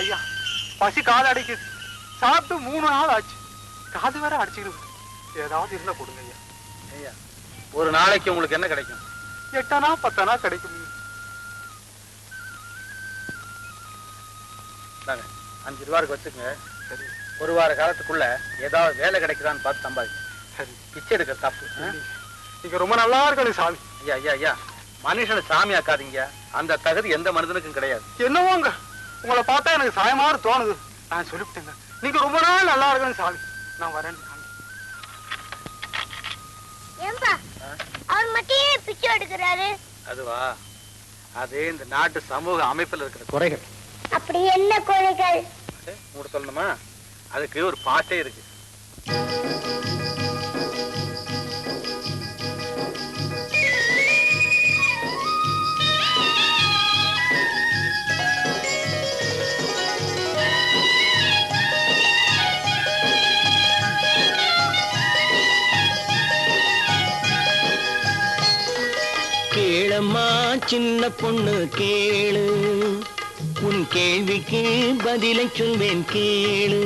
ஐயா பசி காது அடைக்குது. சாப்பிட்டு மூணு நாள் ஆச்சு. காது வேற அடிச்சுக்கிது ஏதாவது இருந்தா கொடுங்க ஐயா. ஐயா ஒரு நாளைக்கு உங்களுக்கு என்ன கிடைக்கும்? எட்டனா பத்தனா கிடைக்கும். அஞ்சு ரூபா இருக்கு வச்சுக்கோங்க. சரி. ஒரு வார காலத்துக்குள்ள ஏதாவது வேலை கிடைக்குதான்னு பார்த்து சம்பாதிங்க. சரி. பிச்சை எடுக்க தப்பு? நீங்க ரொம்ப நல்லா இருக்கணும் சாமி. ஐயா ஐயா ஐயா மனுஷனை சாமி ஆக்காதீங்க. அந்த தகுதி எந்த மனிதனுக்கும் கிடையாது. என்னவோங்க? உங்களை பார்த்தா எனக்கு சாயமாறு தோணுது. நான் சொல்லிவிட்டேங்க. நீங்க ரொம்ப நாள் நல்லா இருக்கணும் சாமி. நான் வரேன் அவர் மட்டும் ஏன் பிச்சை எடுக்கிறாரு? அதுவா? அது இந்த நாட்டு சமூக அமைப்பில் இருக்கிற குறைகள். அப்படி என்ன குறைகள்? அது உங்கள்ட்ட சொல்லணுமா? அதுக்கு ஒரு பாட்டே இருக்கு. சின்ன பொண்ணு கேளு. உன் கேள்விக்கு பதிலை சொல்வேன் கேளு.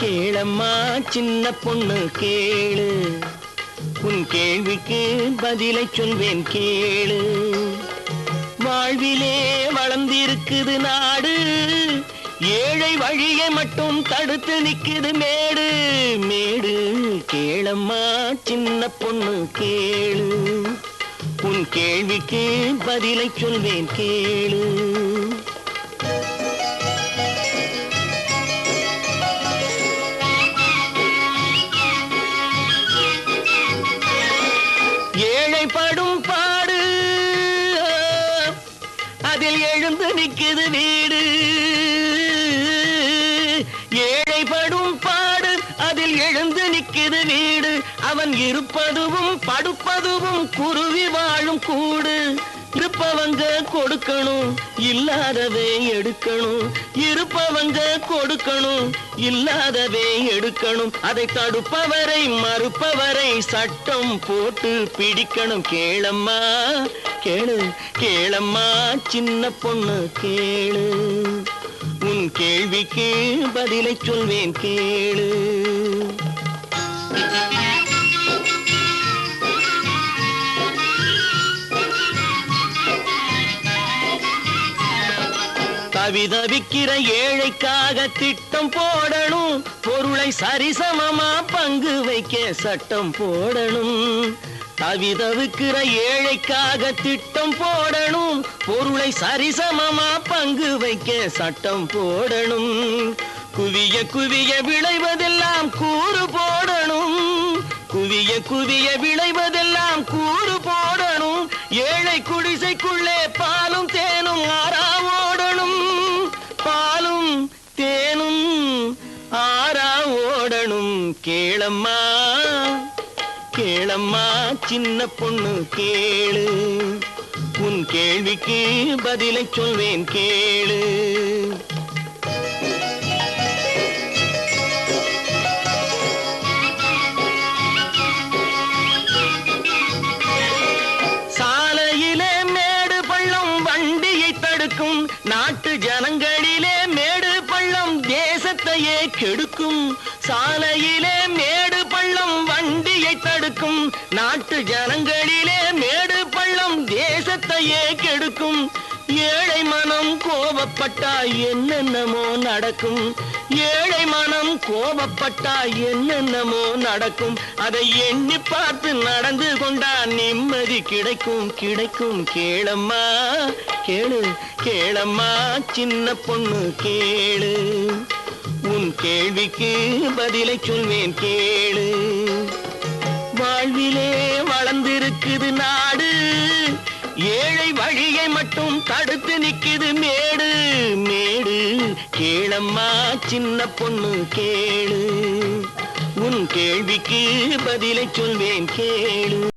கேளம்மா சின்ன பொண்ணு கேளு. உன் கேள்விக்கு பதிலை சொல்வேன் கேளு. வாழ்விலே வளர்ந்திருக்குது நாடு. ஏழை வழியை மட்டும் தடுத்து நிக்குது மேடு. மேடு கேளம்மா சின்ன பொண்ணு கேளு. உன் கேள்விக்கு பதிலை சொல்வேன் கேளு. ஏழைப்படும் பாடு அதில் எழுந்து நிக்குது வீடு. ஏழைப்படும் பாடு எழுந்து நிக்குது வீடு. அவன் இருப்பதுவும் படுப்பதுவும் குருவி வாழும் கூடு. இருப்பவங்க கொடுக்கணும் இல்லாதவே எடுக்கணும். இருப்பவங்க கொடுக்கணும் இல்லாதவே எடுக்கணும். அதை தடுப்பவரை மறுப்பவரை சட்டம் போட்டு பிடிக்கணும். கேளம்மா கேளு கேளம்மா சின்ன பொண்ணு கேளு. உன் கேள்விக்கு பதிலை சொல்வேன் கேளு. தவிதவிக்கிற ஏழைக்காக திட்டம் போடணும். பொருளை சரிசமமா பங்கு வைக்க சட்டம் போடணும். தவிதவிக்கிற ஏழைக்காக திட்டம் போடணும். பொருளை சரிசமமா பங்கு வைக்க சட்டம் போடணும். குவிய குவிய விளைவதெல்லாம் கூறு போடணும். குவிய குவிய விளைவதெல்லாம் கூறு போடணும். ஏழை குடிசைக்குள்ளே பாலும் கேளம்மா கேளம்மா சின்ன பொண்ணு கேளு. உன் கேள்விக்கு பதிலை சொல்வேன் கேளு. நாட்டு ஜ தேசத்தையே கெடுக்கும். சாலையிலே மேடு பள்ளம் வண்டியை தடுக்கும். நாட்டு ஜனங்களிலே மேடு பள்ளம் தேசத்தையே கெடுக்கும். ஏழை மனம் கோபப்பட்டா என்னென்னமோ நடக்கும். ஏழை மனம் கோபப்பட்டா என்னென்னமோ நடக்கும். அதை எண்ணி பார்த்து நடந்து கொண்டா நிம்மதி கிடைக்கும் கிடைக்கும். கேளம்மா கேளு கேளம்மா சின்ன பொண்ணு கேளு. உன் கேள்விக்கு பதிலை சொல்வேன் கேளு. வாழ்விலே வளர்ந்திருக்குது நாடு. ஏழை வழியை மட்டும் தடுத்து நிக்குது மேடு. மேடு கேளம்மா சின்ன பொண்ணு கேளு. உன் கேள்விக்கு பதிலை சொல்வேன் கேளு.